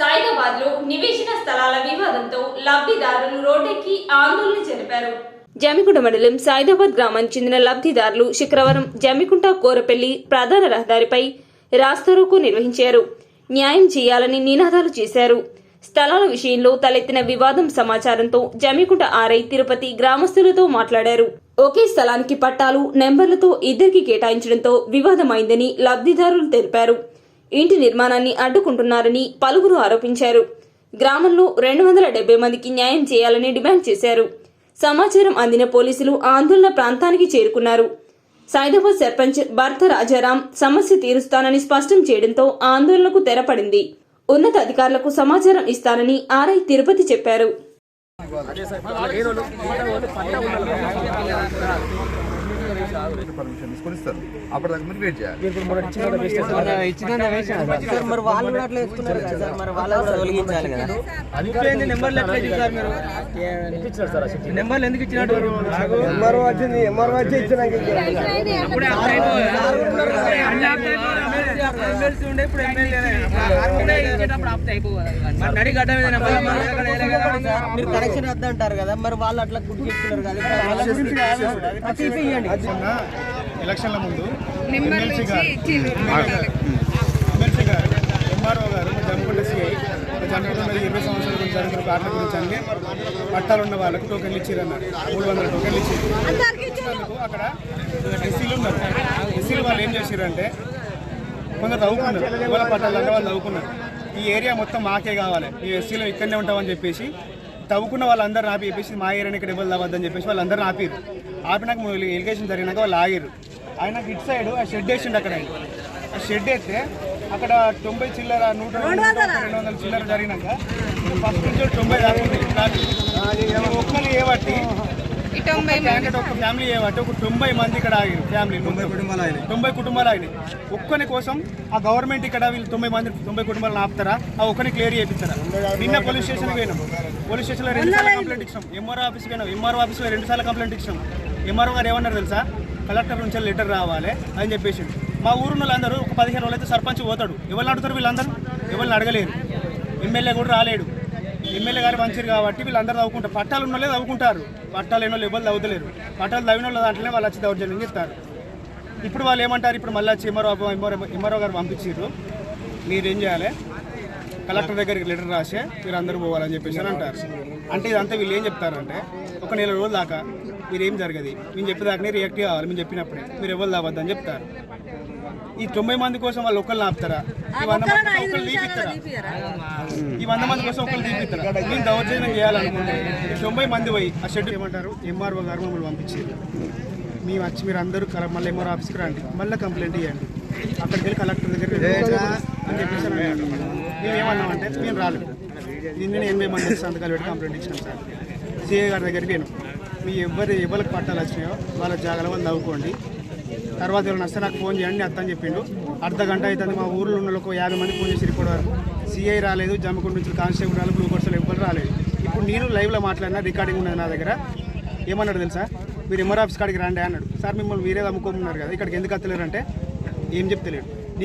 సాయిదాబాద్లో నివేశన స్థలాల వివాదంతో లబ్ధిదారులు రోడ్డెక్కి ఆందోళన జరిపారు. జమికుంట మండలం సాయిదాబాద్ గ్రామానికి చెందిన లబ్ధిదారులు శుక్రవారం జమికుంట కోరపల్లి ప్రధాన రహదారిపై రాస్తారోకు నిర్వహించారు. న్యాయం చేయాలని నినాదాలు చేశారు. స్థలాల విషయంలో తలెత్తిన వివాదం సమాచారంతో జమికుంట ఆర్ఐ తిరుపతి గ్రామస్తులతో మాట్లాడారు. ఒకే స్థలానికి పట్టాలు నెంబర్లతో ఇద్దరికి కేటాయించడంతో వివాదమైందని లబ్ధిదారులు తెలిపారు. ఇంటి నిర్మాణాన్ని అడ్డుకుంటున్నారని పలువురు ఆరోపించారు. గ్రామంలో రెండు వందల డెబ్బై మందికి న్యాయం చేయాలని డిమాండ్ చేశారు. సమాచారం అందిన పోలీసులు ఆందోళన ప్రాంతానికి చేరుకున్నారు. సైదాబాద్ సర్పంచ్ భర్త రాజారాం సమస్య తీరుస్తానని స్పష్టం చేయడంతో ఆందోళనకు తెరపడింది. ఉన్నత అధికారులకు సమాచారం ఇస్తానని ఆర్ఐ తిరుపతి చెప్పారు. పర్మిషన్ తీసుకొని ఇస్తారు మీరు వెయిట్ చేయాలి మరి వాళ్ళు కూడా అట్లా ఎత్తుకున్నారు కదా సార్ మరి వాళ్ళు కూడా తొలగించాలి కదా నెంబర్లు ఎట్లా ఇచ్చారు మీరు నెంబర్లు ఎందుకు ఇచ్చినట్టు ఎంఆర్ఓ వచ్చింది ఎంఆర్ఓ వచ్చి ఇచ్చినాక ఎమ్మెల్సీ ఉండే ఇప్పుడు మరి కనెక్షన్ వద్ద అంటారు కదా. మరి వాళ్ళు అట్లా గుర్తు కదా. ఎలక్షన్ల ముందు ఎమ్మెల్సీ గారు ఎంఆర్ఓ సిఐ ఇరవై సంవత్సరాల గురించి జరిగిన కార్ల గురించి అన్ని పట్టాలు ఉన్న వాళ్ళకు టోకెన్లు ఇచ్చారు అన్నారు. మూడు వందల టోకెన్లు ఇచ్చారు. అక్కడ ఎస్సీలు ఉన్నారు. ఎస్సీలు వాళ్ళు ఏం చేశారంటే కొందరు చదువుకున్నారు. ఎవరి పట్టాలు అంటే వాళ్ళు చదువుకున్నారు. ఈ ఏరియా మొత్తం మాకే కావాలి. ఈ ఎస్సీలో ఇక్కడనే ఉంటామని చెప్పేసి తవ్వుకున్న వాళ్ళందరూ ఆపి చెప్పేసి మా ఏరియాని ఇక్కడ ఇవ్వాలి అవ్వద్దని చెప్పేసి వాళ్ళందరూ ఆపిరు ఆపినాక ఎలిగేషన్ జరిగినాక వాళ్ళు ఆగిరు ఆయన ఇటు సైడ్ ఆ షెడ్ వేసిండు అక్కడ ఆయన. ఆ షెడ్ వేస్తే అక్కడ తొంభై చిల్లర నూట రెండు వందల చిల్లర జరిగినాక ఫస్ట్ నుంచి తొంభై దాకా ఉంది. ఒక్కరు ఏ ఒక ఫ్యామిలీ ఒక తొంభై మంది ఇక్కడ ఆగారు ఫ్యామిలీ తొంభై కుటుంబాలు ఆగినాయి తొంభై కుటుంబాలు ఆగినాయి ఒక్కని కోసం ఆ గవర్నమెంట్ ఇక్కడ వీళ్ళు తొంభై మంది తొంభై కుటుంబాలను ఆపుతారా? ఆ ఒక్కని క్లియర్ చేపిస్తారా? నిన్న పోలీస్ స్టేషన్కి పోయినాం. పోలీస్ స్టేషన్లో రెండు సార్లు కంప్లైంట్ ఇచ్చాం. ఎంఆర్ఓ ఆఫీస్కి పోయినాం. ఎంఆర్ఓ ఆఫీస్లో రెండు సార్లు కంప్లైంట్ ఇచ్చాం. ఎంఆర్ఓ గారు ఏమన్నారు తెలుసా? కలెక్టర్ నుంచి లెటర్ రావాలి అని చెప్పేసి. మా ఊరున్న వాళ్ళందరూ ఒక పదిహేను రోజులు అయితే సర్పంచ్ పోతాడు. ఎవరిని అడుగుతారు వీళ్ళందరూ? ఎవరిని అడగలేరు ఎమ్మెల్యే కూడా రాలేడు. ఎమ్మెల్యే గారు మంచిరు కాబట్టి వీళ్ళందరూ చదువుకుంటారు పట్టాలు ఉన్న వాళ్ళే చదువుకుంటారు పట్టాలు లేని వాళ్ళు ఎవరు చదువుతలేరు పట్టాలు తవ్విన వాళ్ళు దాంట్లోనే వాళ్ళు వచ్చి దౌర్జన్యం చేస్తారు. ఇప్పుడు వాళ్ళు ఏమంటారు? ఇప్పుడు మళ్ళీ వచ్చి ఎంఆర్ఓ ఎంఆర్ఓ గారు పంపించారు మీరేం చేయాలి? కలెక్టర్ దగ్గరికి లెటర్ రాసే మీరు అందరూ పోవాలని చెప్పేసి అని అంటారు. అంటే ఇదంతా వీళ్ళు ఏం చెప్తారంటే ఒక నెల రోజుల దాకా మీరు జరగదు. మేము చెప్పేదాకానే రియాక్ట్ కావాలి మేము చెప్పినప్పుడే. మీరు ఎవరు దావద్దని చెప్తారు. ఈ తొంభై మంది కోసం వాళ్ళు ఒకళ్ళు ఆపుతారా? ఈ వంద మంది కోసం ఒకళ్ళు తీపిస్తారా ఈ వంద మంది కోసం ఒకళ్ళు తీపిస్తారా మేము దౌర్జన్యం చేయాలనుకుంటే ఈ తొంభై మంది పోయి ఆ షెడ్ ఏమంటారు? ఎంఆర్ఓ గారు మమ్మల్ని పంపించారు. మేము వచ్చి మీరు అందరూ కల- మళ్ళీ ఎంఆర్ఓ ఆఫీస్కి రండి. మళ్ళీ కంప్లైంట్ ఇవ్వండి. అక్కడికి వెళ్ళి కలెక్టర్ దగ్గర అని చెప్పేసి అన్నాడు. మేము రాలేదు. నిన్న ఎనభై మంది సంతకాలు పెట్టి కంప్లైంట్ ఇచ్చినాం సార్. సిఏ గారి దగ్గరికి నేను మీ ఎవరు ఎవరికి పట్టాలు వచ్చినాయో వాళ్ళ జాగాలో వాళ్ళు నవ్వుకోండి. తర్వాత ఎవరైనా వస్తే నాకు ఫోన్ చేయండి అత్త అని చెప్పిండు. అర్ధ గంట అవుతుంది మా ఊర్లో ఉన్న ఒక యాభై మంది ఫోన్ చేసి ఇప్పటి సిఐ రాలేదు జమ్మకుండ నుంచి కానిస్టేబుల్ రాలేదు బ్లూ కోర్సులు ఎవ్వరు రాలేదు. ఇప్పుడు నేను లైవ్లో మాట్లాడినా రికార్డింగ్ ఉన్నది నా దగ్గర. ఏమన్నాడు తెలుసా? మీరు ఎంఆర్ ఆఫీస్ కాడికి రండి అన్నాడు. సార్ మిమ్మల్ని మీరే అమ్ముకోమన్నారు కదా ఇక్కడికి ఎందుకు అత్తలేరు అంటే ఏం చెప్తలేడు.